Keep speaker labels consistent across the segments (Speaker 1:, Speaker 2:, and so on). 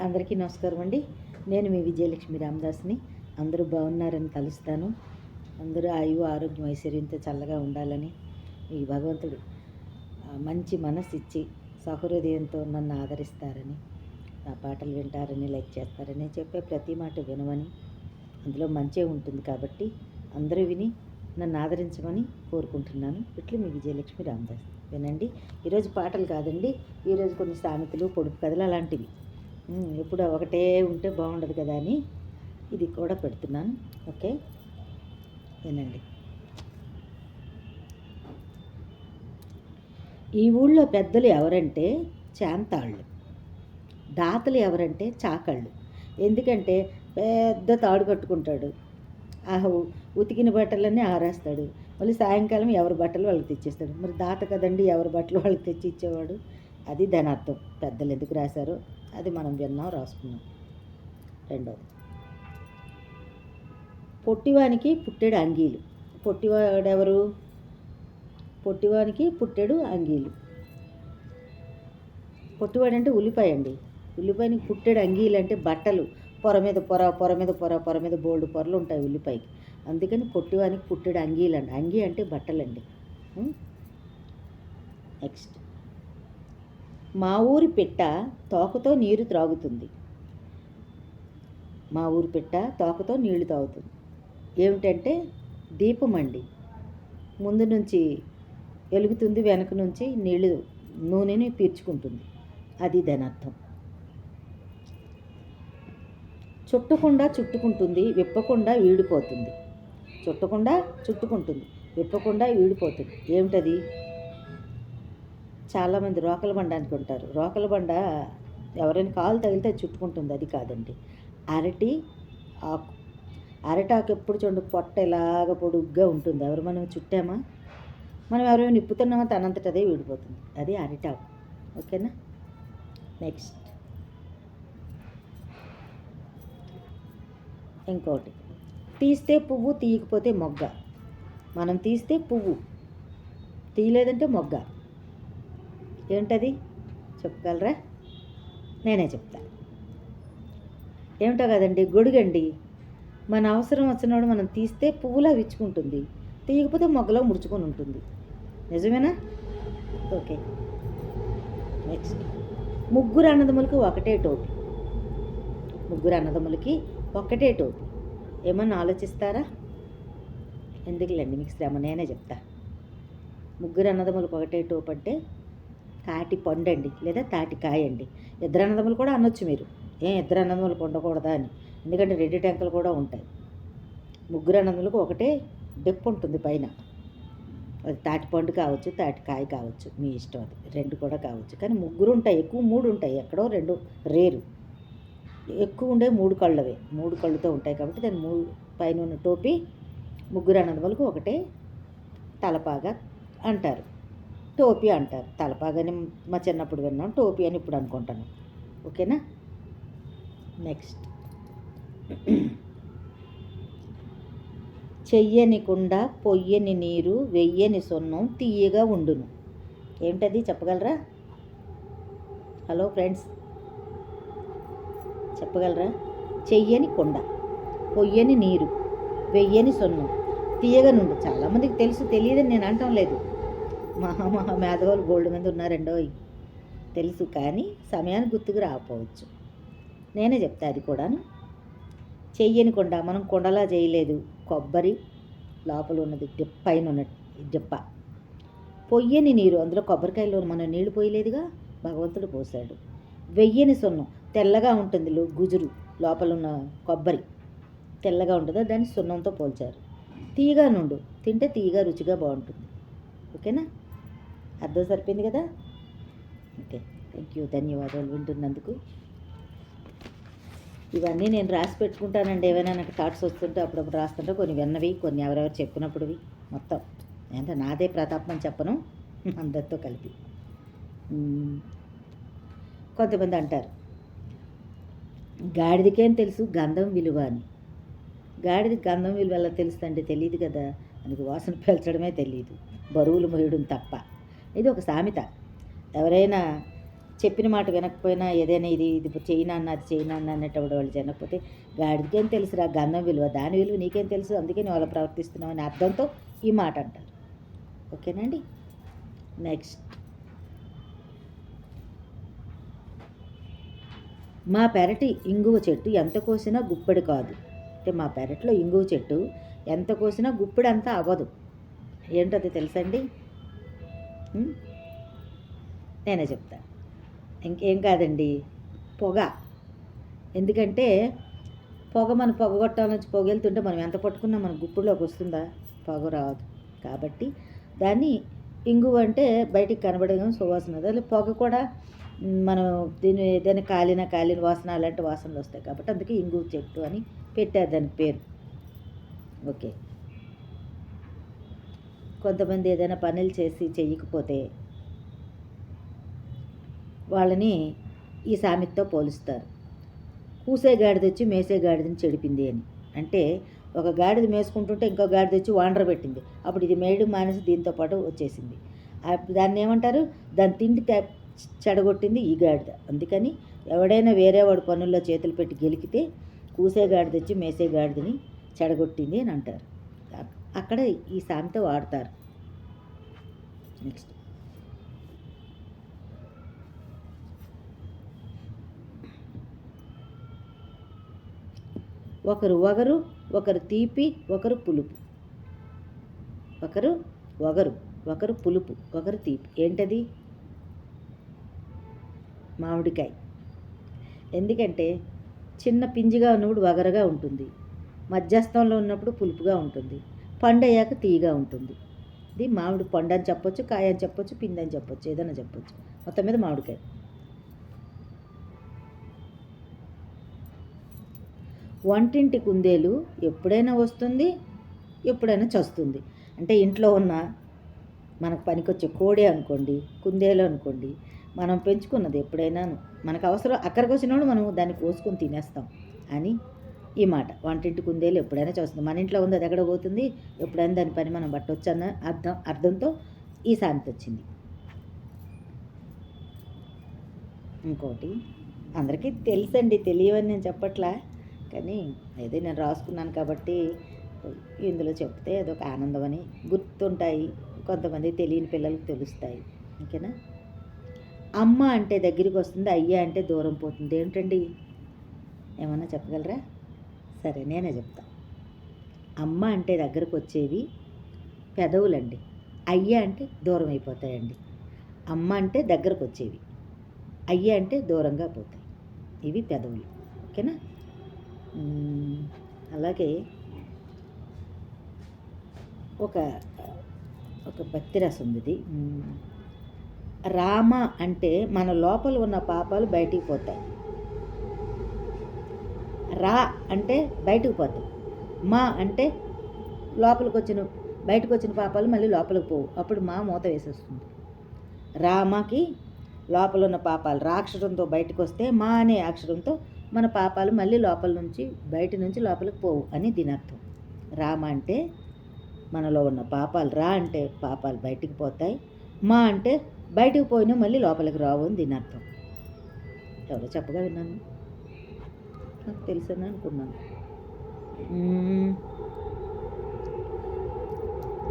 Speaker 1: అందరికీ నమస్కారం అండి. నేను మీ విజయలక్ష్మి రామదాస్ని. అందరూ బాగున్నారని కలుస్తాను. అందరూ ఆయువు ఆరోగ్యం ఐశ్వర్యంతో చల్లగా ఉండాలని ఈ భగవంతుడు మంచి మనసు ఇచ్చి సహృదయంతో నన్ను ఆదరిస్తారని నా పాటలు వింటారని లైక్ చేస్తారని చెప్పే ప్రతి మాట వినమని అందులో మంచే ఉంటుంది కాబట్టి అందరూ విని నన్ను ఆదరించమని కోరుకుంటున్నాను. ఇట్లు మీ విజయలక్ష్మి రామదాస్. వినండి. ఈరోజు పాటలు కాదండి. ఈరోజు కొన్ని సామెతలు పొడుపు కథలు అలాంటివి. ఎప్పుడు ఒకటే ఉంటే బాగుండదు కదా అని ఇది కూడా పెడుతున్నాను. ఓకే? వినండి ఈ ఊళ్ళో పెద్దలు ఎవరంటే చాంతాళ్ళు. దాతలు ఎవరంటే చాకళ్ళు. ఎందుకంటే పెద్ద తాడు కట్టుకుంటాడు. ఆ ఉతికిన బట్టలన్నీ ఆరేస్తాడు. మళ్ళీ సాయంకాలం ఎవరి బట్టలు వాళ్ళకి తెచ్చేస్తాడు. మరి దాత కదండి ఎవరి బట్టలు వాళ్ళకి తెచ్చి ఇచ్చేవాడు? అది దాని అర్థం పెద్దలు ఎందుకు రాశారో? అది మనం విన్నాం రాసుకున్నాం. రెండవది పొట్టివానికి పుట్టెడు అంగీలు. పొట్టివాడెవరు? పొట్టివానికి పుట్టెడు అంగీలు. పొట్టివాడంటే ఉల్లిపాయ అండి. ఉల్లిపాయనికి పుట్టెడు అంగీలు అంటే బట్టలు. పొర మీద పొర పొర మీద పొర పొర మీద బోల్డ్ పొరలు ఉంటాయి ఉల్లిపాయకి. అందుకని పొట్టివానికి పుట్టెడు అంగీలు అండి అంగీ అంటే బట్టలండి. నెక్స్ట్. మా ఊరి పిట్ట తోకతో నీరు త్రాగుతుంది. మా ఊరి పిట్ట తోకతో నీళ్ళు తాగుతుంది. ఏమిటంటే దీపం అండి. ముందు నుంచి వెలుగుతుంది వెనక నుంచి నీళ్ళు నూనెని పీల్చుకుంటుంది అది దాని అర్థం చుట్టకుండా చుట్టుకుంటుంది విప్పకుండా వీడిపోతుంది. చుట్టకుండా చుట్టుకుంటుంది విప్పకుండా వీడిపోతుంది. ఏమిటది? చాలామంది రోకల బండ అనుకుంటారు రోకల బండ ఎవరైనా కాలు తగిలితే అది చుట్టుకుంటుంది. అది కాదండి. అరటి ఆకు. అరటాకు ఎప్పుడు చూడండి పొట్ట ఇలాగ పొడుగ్గా ఉంటుంది. ఎవరు మనం చుట్టామా? మనం ఎవరైనా నిప్పుతున్నామా? తనంతట అదే విడిపోతుంది. అది అరిటాకు ఓకేనా? నెక్స్ట్. ఇంకోటి. తీస్తే పువ్వు తీయకపోతే మొగ్గ. మనం తీస్తే పువ్వు. తీయలేదంటే మొగ్గ. ఏంటది చెప్పగలరా? నేనే చెప్తా. ఏమిటో కదండి గొడుగండి. మన అవసరం వచ్చినప్పుడు మనం తీస్తే పువ్వులా విచ్చుకుంటుంది. తీయకపోతే మొగ్గలో ముడుచుకొని ఉంటుంది. నిజమేనా? ఓకే. నెక్స్ట్ ముగ్గురు అన్నదమ్ములకి ఒకటే టోపీ. ముగ్గురు అన్నదమ్ములకి ఒకటే టోపీ. ఏమన్నా ఆలోచిస్తారా? ఎందుకులేండి మీకు శ్రమ. నేనే చెప్తా. ముగ్గురు అన్నదమ్ములకు ఒకటే టోపు అంటే తాటి పండండి లేదా తాటికాయ అండి ఇద్దరు అన్నదమ్ములు కూడా అనొచ్చు మీరు. ఏం ఇద్దరు అన్నదమ్ములకు ఉండకూడదా అని. ఎందుకంటే రెడ్డి టెంకలు కూడా ఉంటాయి. ముగ్గురు అన్నదమ్ములకు ఒకటే డెప్పు ఉంటుంది పైన. అది తాటి పండు కావచ్చు తాటి కాయ కావచ్చు మీ ఇష్టం అది. రెండు కూడా కావచ్చు. కానీ ముగ్గురు ఉంటాయి. ఎక్కువ మూడు ఉంటాయి. ఎక్కడో రెండు రేరు. ఎక్కువ ఉండే మూడు కళ్ళవే. మూడు కళ్ళుతో ఉంటాయి కాబట్టి దాని మూడు పైన ఉన్న టోపీ ముగ్గురు అన్నదమ్ములకు ఒకటే తలపాగా అంటారు. టోపీ అంటారు. తలపాగని మా చిన్నప్పుడు విన్నాం. టోపీ అని ఇప్పుడు అనుకుంటాను. ఓకేనా? నెక్స్ట్. చెయ్యని కుండ పొయ్యని నీరు వెయ్యని సొన్నం తీయగా ఉండును. ఏమిటది చెప్పగలరా? Hello friends. చెప్పగలరా? చెయ్యని కొండ పొయ్యని నీరు వెయ్యని సొన్నం తీయగా నుండు. చాలామందికి తెలుసు తెలియదని నేను అంటం లేదు. మహా మహా గోల్డ్ మీద ఉన్నారండోయ్ తెలుసు కానీ సమయానికి గుర్తుకు రాకపోవచ్చు. నేనే చెప్తా అది కూడాను. చెయ్యని కొండ మనం కొండలా చేయలేదు. కొబ్బరి లోపల ఉన్నది డిప్ పైన ఉన్న డిప్ప. పొయ్యని నీరు అందులో కొబ్బరికాయలో మనం నీళ్ళు పోయలేదుగా? భగవంతుడు పోసాడు వెయ్యని సున్నం తెల్లగా ఉంటుంది లో- గుజురు లోపల ఉన్న కొబ్బరి. తెల్లగా ఉంటుందో? దాన్ని సున్నంతో పోల్చారు. తీయగా నుండు తింటే తీయగా రుచిగా బాగుంటుంది. ఓకేనా? అర్థం సరిపోయింది కదా? ఓకే థ్యాంక్ యూ ధన్యవాదాలు వింటున్నందుకు. ఇవన్నీ నేను రాసి పెట్టుకుంటానండి. ఏమైనా నాకు థాట్స్ వస్తుంటే అప్పుడప్పుడు రాస్తుంటే కొన్ని విన్నవి కొన్ని ఎవరెవరు చెప్పినప్పుడువి మొత్తం. అంటే నాదే ప్రతాపం అని చెప్పను. అందరితో కలిపి. కొంతమంది అంటారు గాడిదకేం తెలుసు? గంధం విలువ అని. గాడిద గంధం విలువ ఎలా తెలుస్తుందంటే తెలియదు కదా. మనకి వాసన పీల్చడమే తెలియదు బరువులు మోయడం తప్ప. ఇది ఒక సామెత. ఎవరైనా చెప్పిన మాట వినకపోయినా ఏదైనా ఇది ఇది చేయను అన్న అది చేయను అన్న అనేటప్పుడు వాళ్ళు జనకపోతే గాడికేం తెలుసురా? గంధం విలువ దాని విలువ నీకేం తెలుసు? అందుకే నువ్వు అలా ప్రవర్తిస్తున్నావు అనే అర్థంతో ఈ మాట అంటారు. ఓకేనండి నెక్స్ట్. మా పెరటి ఇంగువ చెట్టు ఎంత కోసినా గుప్పెడు కాదు. అంటే మా పెరట్లో ఇంగువ చెట్టు ఎంత కోసినా గుప్పెడు అంతా అవ్వదు. ఏంటది తెలుసండి నేనే చెప్తా. ఇంకేం కాదండి. పొగ. ఎందుకంటే పొగ మన పొగ కొట్టాల నుంచి పొగ వెళ్తుంటే మనం ఎంత పట్టుకున్నా మన గుప్పుడులోకి వస్తుందా? పొగ రాదు. కాబట్టి దాన్ని ఇంగువ అంటే బయటికి కనబడడం సువాసన అదే పొగ కూడా మనం దీని ఏదైనా కాలిన కాలిన వాసన అలాంటి వాసనలు వస్తాయి కాబట్టి అందుకే ఇంగు చెట్టు అని పెట్టారు దాని పేరు. ఓకే. కొంతమంది ఏదైనా పనులు చేసి చెయ్యకపోతే వాళ్ళని ఈ సామెతతో పోలుస్తారు. కూసే గాడిద వచ్చి మేసే గాడిదని చెడిపింది అని. అంటే ఒక గాడిద మేసుకుంటుంటే ఇంకో గాడిద వచ్చి వాండర పెట్టింది. అప్పుడు ఇది మేయడం మానేసి దీంతో పాటు వచ్చేసింది. దాన్ని ఏమంటారు? దాని తిండి చెడగొట్టింది ఈ గాడిద. అందుకని ఎవడైనా వేరే వాడు పనుల్లో చేతులు పెట్టి గెలికితే కూసే గాడిద వచ్చి మేసే గాడిదని చెడగొట్టింది అని అంటారు. అక్కడ ఈ సామెత వాడతారు. నెక్స్ట్ ఒకరు వగరు ఒకరు తీపి ఒకరు పులుపు. ఒకరు వగరు ఒకరు పులుపు ఒకరు తీపి. ఏంటది? మామిడికాయ. ఎందుకంటే చిన్న పింజిగా ఉన్నప్పుడు వగరగా ఉంటుంది. మధ్యస్థంలో ఉన్నప్పుడు పులుపుగా ఉంటుంది. పండు అయ్యాక తీయగా ఉంటుంది. ఇది మామిడి పండు అని చెప్పొచ్చు కాయ అని చెప్పొచ్చు పిండి అని చెప్పొచ్చు ఏదైనా చెప్పొచ్చు. మొత్తం మీద మామిడికాయ. వంటింటి కుందేలు ఎప్పుడైనా వస్తుంది ఎప్పుడైనా చస్తుంది. అంటే ఇంట్లో ఉన్న మనకు పనికొచ్చే కోడి అనుకోండి కుందేలు అనుకోండి మనం పెంచుకున్నది ఎప్పుడైనా మనకు అవసరం అక్కడికి వచ్చినప్పుడు మనం దాన్ని కోసుకొని తినేస్తాం. అని ఈ మాట. వంటింటి కుందేలు ఎప్పుడైనా చూస్తుంది. మన ఇంట్లో ఉంది అది ఎక్కడ పోతుంది? ఎప్పుడైనా దాని పని మనం పట్టవచ్చు అన్న అర్థం అర్థంతో ఈ సామెత వచ్చింది. ఇంకోటి అందరికీ తెలుసండి తెలియవని నేను చెప్పట్లా కానీ ఏదో నేను రాసుకున్నాను కాబట్టి ఇందులో చెప్తే అదొక ఆనందం అని గుర్తుంటాయి. కొంతమంది తెలియని పిల్లలకు తెలుస్తాయి. ఓకేనా? అమ్మ అంటే దగ్గరికి వస్తుంది అయ్య అంటే దూరం పోతుంది. ఏంటండి? ఏమన్నా చెప్పగలరా? సరే నేనే చెప్తా. అమ్మ అంటే దగ్గరకు వచ్చేవి పెదవులండి. అయ్య అంటే దూరం అయిపోతాయండి అమ్మ అంటే దగ్గరకు వచ్చేవి అయ్య అంటే దూరంగా పోతాయి. ఇవి పెదవులు. ఓకేనా? అలాగే ఒక ఒక భక్తి రసం ఉంది ఇది రామ అంటే మన లోపల ఉన్న పాపాలు బయటికి పోతాయి. రా అంటే బయటకు పోతాయి మా అంటే లోపలికి వచ్చిన బయటకు వచ్చిన పాపాలు మళ్ళీ లోపలికి పోవు. అప్పుడు మా మూత వేసేస్తుంది. రామకి లోపల ఉన్న పాపాలు. రా అక్షరంతో బయటకు వస్తే మా అనే అక్షరంతో మన పాపాలు మళ్ళీ లోపల నుంచి బయట నుంచి లోపలికి పోవు అని దీని అర్థం. రామ అంటే మనలో ఉన్న పాపాలు. రా అంటే పాపాలు బయటికి పోతాయి. మా అంటే బయటకు పోయినా మళ్ళీ లోపలికి రావు అని దీని అర్థం. ఎవరో చెప్పగా విన్నాను. నాకు తెలుసని అనుకున్నాను.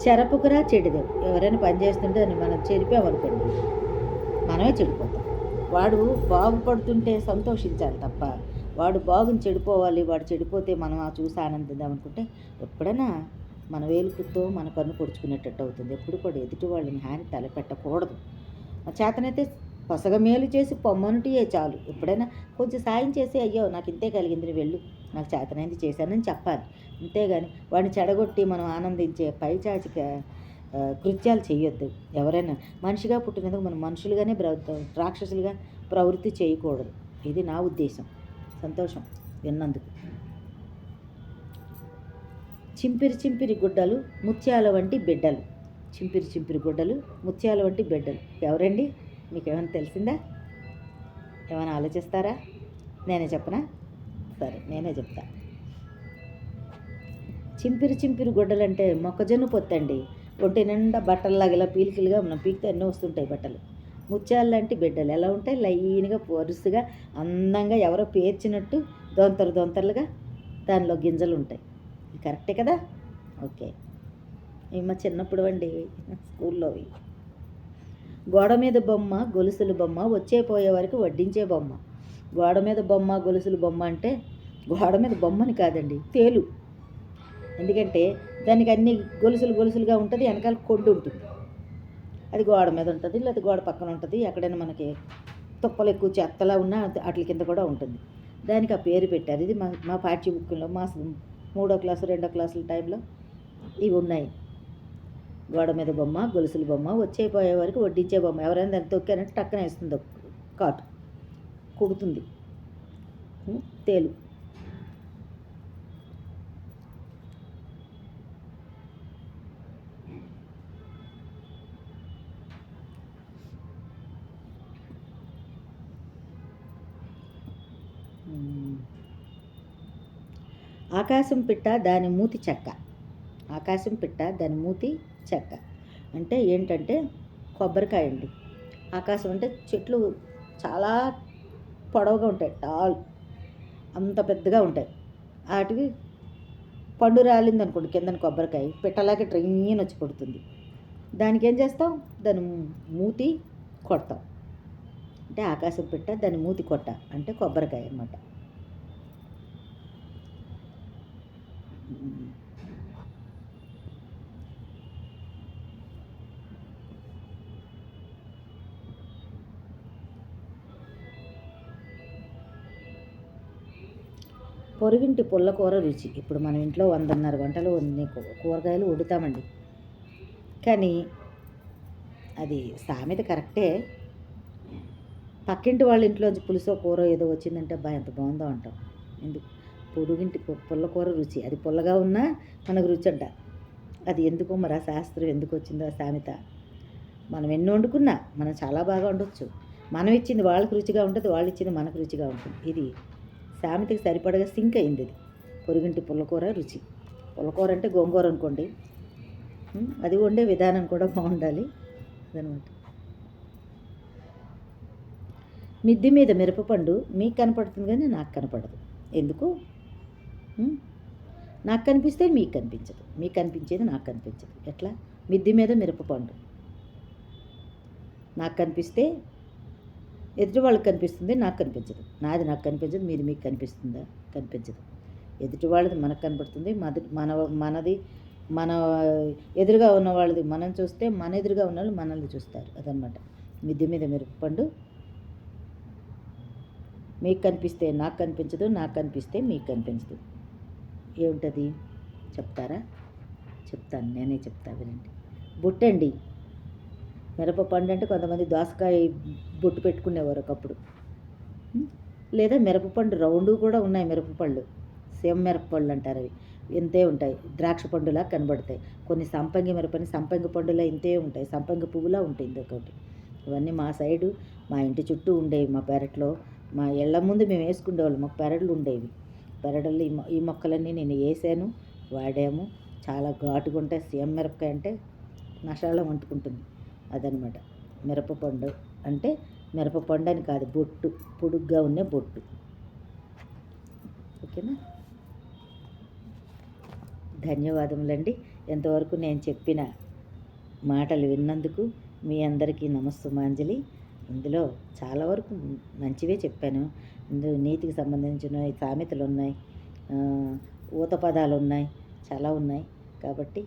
Speaker 1: చెరపుకురా చెడిదే. ఎవరైనా పని చేస్తుంటే దాన్ని మనం చెరిపామనుకోండి. మనమే చెడిపోతాం. వాడు బాగుపడుతుంటే సంతోషించాలి తప్ప వాడు బాగుని చెడిపోవాలి వాడు చెడిపోతే మనం ఆ చూసి ఆనందిద్దాం అనుకుంటే ఎప్పుడైనా మన వేలుకుతో మన కన్ను పొడుచుకునేటట్టు అవుతుంది. ఎప్పుడు కూడా ఎదుటి వాళ్ళని హాని తలపెట్టకూడదు. ఆ చేతనైతే పసగ మేలు చేసి పొమ్మనుటియే చాలు. ఎప్పుడైనా కొంచెం సాయం చేసి అయ్యో నాకు ఇంతే కలిగింది వెళ్ళు. నాకు చేతనైంది చేశానని చెప్పాలి. అంతేగాని వాడిని చెడగొట్టి మనం ఆనందించే పైచాచిక కృత్యాలు చేయొద్దు. ఎవరైనా మనిషిగా పుట్టినందుకు మనం మనుషులుగానే రాక్షసులుగా ప్రవృత్తి చేయకూడదు. ఇది నా ఉద్దేశం. సంతోషం విన్నందుకు. చింపిరి చింపిరి గుడ్డలు ముత్యాల వంటి బిడ్డలు. చింపిరి చింపిరి గుడ్డలు ముత్యాల వంటి బిడ్డలు. ఎవరండి? మీకు ఏమైనా తెలిసిందా? ఏమైనా ఆలోచిస్తారా? నేనే చెప్పనా? సరే నేనే చెప్తా. చింపిరి చింపిరి గుడ్డలు అంటే మొక్కజొన్న పొత్తండి. ఒంటి నిండా బట్టల్లాగా ఇలా పీలికిలుగా మనం పీకితే ఎన్నో వస్తుంటాయి బట్టలు. ముత్యాలు లాంటి బిడ్డలు ఎలా ఉంటాయి? లైన్గా పొరుసుగా అందంగా ఎవరో పేర్చినట్టు దొంతరు దొంతరులుగా దానిలో గింజలు ఉంటాయి. కరెక్టే కదా? ఓకే. ఇవి మా చిన్నప్పుడు అండి స్కూల్లోవి. గోడ మీద బొమ్మ గొలుసుల బొమ్మ వచ్చే పోయే వరకు వడ్డించే బొమ్మ. గోడ మీద బొమ్మ గొలుసుల బొమ్మ అంటే గోడ మీద బొమ్మని కాదండి తేలు. ఎందుకంటే దానికి అన్ని గొలుసులు గొలుసులుగా ఉంటుంది వెనకాల కొండు ఉంటుంది. అది గోడ మీద ఉంటుంది లేదా గోడ పక్కన ఉంటుంది ఎక్కడైనా మనకి తుప్పలు ఎక్కువ చెత్తలా ఉన్నా వాటి కింద కూడా ఉంటుంది. దానికి ఆ పేరు పెట్టారు. ఇది మా మా పాఠ్య బుక్లో మా మూడో క్లాసు రెండో క్లాసుల టైంలో ఇవి ఉన్నాయి. గోడ మీద బొమ్మ గొలుసుల బొమ్మ వచ్చేపోయే వరకు వడ్డించే బొమ్మ. ఎవరైనా దాన్ని తొక్కారంటే టక్కన వేస్తుంది కాటు. కుడుతుంది. తేలు. ఆకాశం పిట్ట దాని మూతి చెక్క. ఆకాశం పిట్ట దాని మూతి చెక్క. అంటే ఏంటంటే కొబ్బరికాయ అండి. ఆకాశం అంటే చెట్లు చాలా పొడవుగా ఉంటాయి టాల్. అంత పెద్దగా ఉంటాయి. వాటివి పండు రాలింది అనుకోండి కిందన కొబ్బరికాయ పిట్టలాగా ట్రైన్ వచ్చి కొడుతుంది దానికి ఏం చేస్తాం? దాని మూతి కొడతాం. అంటే ఆకాశం పిట్ట దాని మూతి కొట్ట అంటే కొబ్బరికాయ అన్నమాట. పొరుగింటి పుల్లకూర రుచి. ఇప్పుడు మన ఇంట్లో వందన్నర వంటలు వండి కూరగాయలు వండుతామండి. కానీ అది సామెత కరెక్టే. పక్కింటి వాళ్ళ ఇంట్లోంచి పులుసో కూర ఏదో వచ్చిందంటే బా ఎంత బాగుందో అంటాం. ఎందుకు పొరుగింటి పుల్లకూర రుచి. అది పుల్లగా ఉన్నా మనకు రుచి అంట. అది ఎందుకో మరి ఆ శాస్త్రం ఎందుకు వచ్చిందో ఆ సామెత. మనం ఎన్ని వండుకున్నా మనం చాలా బాగా వండొచ్చు. మనం ఇచ్చింది వాళ్ళకి రుచిగా ఉంటుంది వాళ్ళు ఇచ్చింది మనకు రుచిగా ఉంటుంది. ఇది సామెతకి సరిపడగా సింక్ అయింది ఇది పొరుగింటి పుల్లకూర రుచి. పుల్లకూర అంటే గోంగూర అనుకోండి. అది వండే విధానం కూడా బాగుండాలి అదనమాట. మిద్ది మీద మిరపపండు మీకు కనపడుతుంది కానీ నాకు కనపడదు. ఎందుకు? నాకు కనిపిస్తే మీకు కనిపించదు. మీకు కనిపించేది నాకు కనిపించదు. ఎట్లా? మిద్ది మీద మిరపపండు. నాకు కనిపిస్తే ఎదుటి వాళ్ళకి కనిపిస్తుంది నాకు కనిపించదు. నాది నాకు కనిపించదు మీది మీకు కనిపిస్తుందా? కనిపించదు. ఎదుటి వాళ్ళది మనకు కనపడుతుంది మది మన మనది మన ఎదురుగా ఉన్న వాళ్ళది మనం చూస్తే మన ఎదురుగా ఉన్న వాళ్ళు మనల్ని చూస్తారు. అదనమాట మిద్దె మీద మిరపపండు. మీకు కనిపిస్తే నాకు కనిపించదు నాకు కనిపిస్తే మీకు కనిపించదు. ఏముంటుంది? చెప్తారా? చెప్తాను నేనే చెప్తా వినండి. బుట్టండి. మిరప పండు అంటే కొంతమంది దోసకాయ బొట్టు పెట్టుకునేవారు ఒకప్పుడు. లేదా మిరపపండు రౌండ్ కూడా ఉన్నాయి మిరపపళ్ళు సేమ్ మిరపపళ్ళు అంటారు అవి. ఇంతే ఉంటాయి. ద్రాక్ష పండులా కనబడతాయి. కొన్ని సంపంగి మిరపని సంపంగి పండులా ఇంతే ఉంటాయి. సంపంగి పువ్వులా ఉంటుంది ఒకటి ఇవన్నీ మా సైడు మా ఇంటి చుట్టూ ఉండేవి మా పెరట్లో. మా ఇళ్ళ ముందు మేము వేసుకునేవాళ్ళం. మాకు పెరడులు ఉండేవి. పెరడల్లో ఈ ఈ మొక్కలన్నీ నేను వేసాను వాడాము. చాలా ఘాటుగా ఉంటాయి. సేమ్ మిరపకాయ అంటే నషాలం వండుకుంటుంది అదనమాట. మిరపపండు అంటే మిరపపండు అని కాదు బొట్టు పొడుగ్గా ఉన్న బొట్టు. ఓకేనా? ధన్యవాదములండి. ఎంతవరకు నేను చెప్పిన మాటలు విన్నందుకు మీ అందరికీ నమస్తమాంజలి ఇందులో చాలా వరకు మంచివే చెప్పాను. ఇందులో నీతికి సంబంధించిన సామెతలు ఉన్నాయి ఊత పదాలు ఉన్నాయి చాలా ఉన్నాయి. కాబట్టి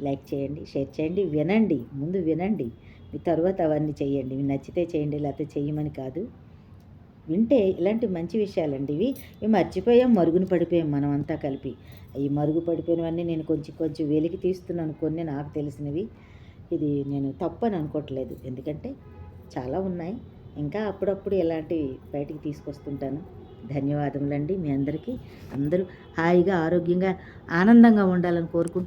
Speaker 1: లైక్ చేయండి షేర్ చేయండి వినండి ముందు వినండి. మీ తర్వాత అవన్నీ చేయండి. నచ్చితే చేయండి లేకపోతే చేయమని కాదు. వింటే ఇలాంటి మంచి విషయాలండి ఇవి. ఇవి మర్చిపోయాం మరుగున పడిపోయాం మనం అంతా కలిపి. ఈ మరుగు పడిపోయినవన్నీ నేను కొంచెం కొంచెం వెలికి తీస్తున్నాను. కొన్ని నాకు తెలిసినవి. ఇది నేను తప్పని అనుకోవట్లేదు. ఎందుకంటే చాలా ఉన్నాయి. ఇంకా అప్పుడప్పుడు ఇలాంటివి బయటికి తీసుకొస్తుంటాను. ధన్యవాదములండి మీ అందరికీ. అందరూ హాయిగా ఆరోగ్యంగా ఆనందంగా ఉండాలని కోరుకుంటున్నాను.